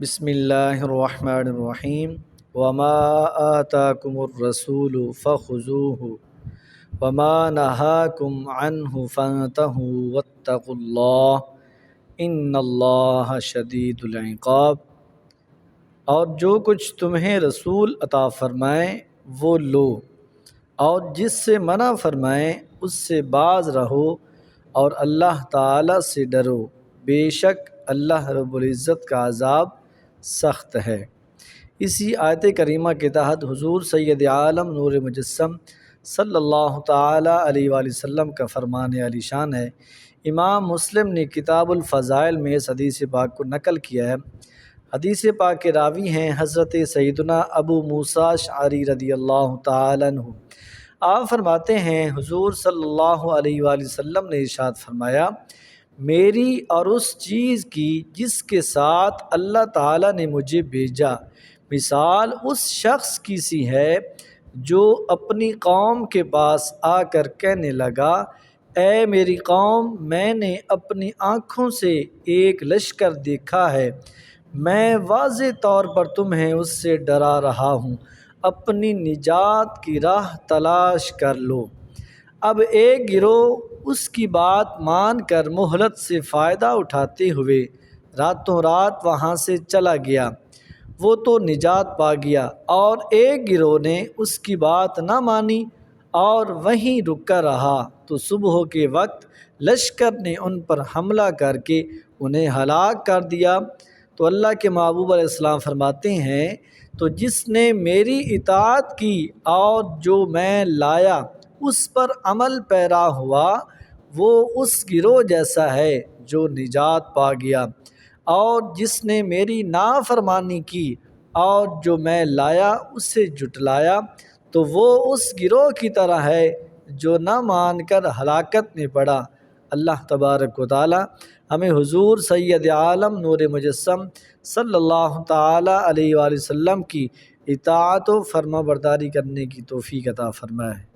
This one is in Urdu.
بسم اللہ الرحمن الرحیم. وما آتاکم الرسول فخذوه وما نهاکم عنه فانتهوا واتقوا اللہ. ان اللہ شدید العقاب. اور جو کچھ تمہیں رسول عطا فرمائیں وہ لو، اور جس سے منع فرمائیں اس سے باز رہو اور اللہ تعالیٰ سے ڈرو۔ بے شک اللہ رب العزت کا عذاب سخت ہے۔ اسی آیت کریمہ کے تحت حضور سید عالم نور مجسم صلی اللہ تعالیٰ علیہ وآلہ وسلم کا فرمان علی شان ہے۔ امام مسلم نے کتاب الفضائل میں اس حدیث پاک کو نقل کیا ہے۔ حدیث پاک کے راوی ہیں حضرت سیدنا ابو موسیٰ شعری رضی اللہ تعالیٰ عنہ۔ آپ فرماتے ہیں، حضور صلی اللہ علیہ وآلہ وسلم نے ارشاد فرمایا میری اور اس چیز کی جس کے ساتھ اللہ تعالیٰ نے مجھے بھیجا۔ مثال اس شخص کی سی ہے جو اپنی قوم کے پاس آ کر کہنے لگا، اے میری قوم، میں نے اپنی آنکھوں سے ایک لشکر دیکھا ہے۔ میں واضح طور پر تمہیں اس سے ڈرا رہا ہوں۔ اپنی نجات کی راہ تلاش کر لو۔ اب ایک گروہ اس کی بات مان کر مہلت سے فائدہ اٹھاتے ہوئے راتوں رات وہاں سے چلا گیا۔ وہ تو نجات پا گیا اور ایک گروہ نے اس کی بات نہ مانی اور وہیں رک کر رہا۔ تو صبح کے وقت لشکر نے ان پر حملہ کر کے انہیں ہلاک کر دیا۔ تو اللہ کے محبوب علیہ السلام فرماتے ہیں، تو جس نے میری اطاعت کی اور جو میں لایا اس پر عمل پیرا ہوا، وہ اس گروہ جیسا ہے جو نجات پا گیا۔ اور جس نے میری نافرمانی کی اور جو میں لایا اس سے جٹلایا تو وہ اس گروہ کی طرح ہے جو نہ مان کر ہلاکت میں پڑا۔ اللہ تبارک و تعالی ہمیں حضور سید عالم نور مجسم صلی اللہ تعالیٰ علیہ وآلہ وسلم کی اطاعت و فرما برداری کرنے کی توفیق عطا فرمائے۔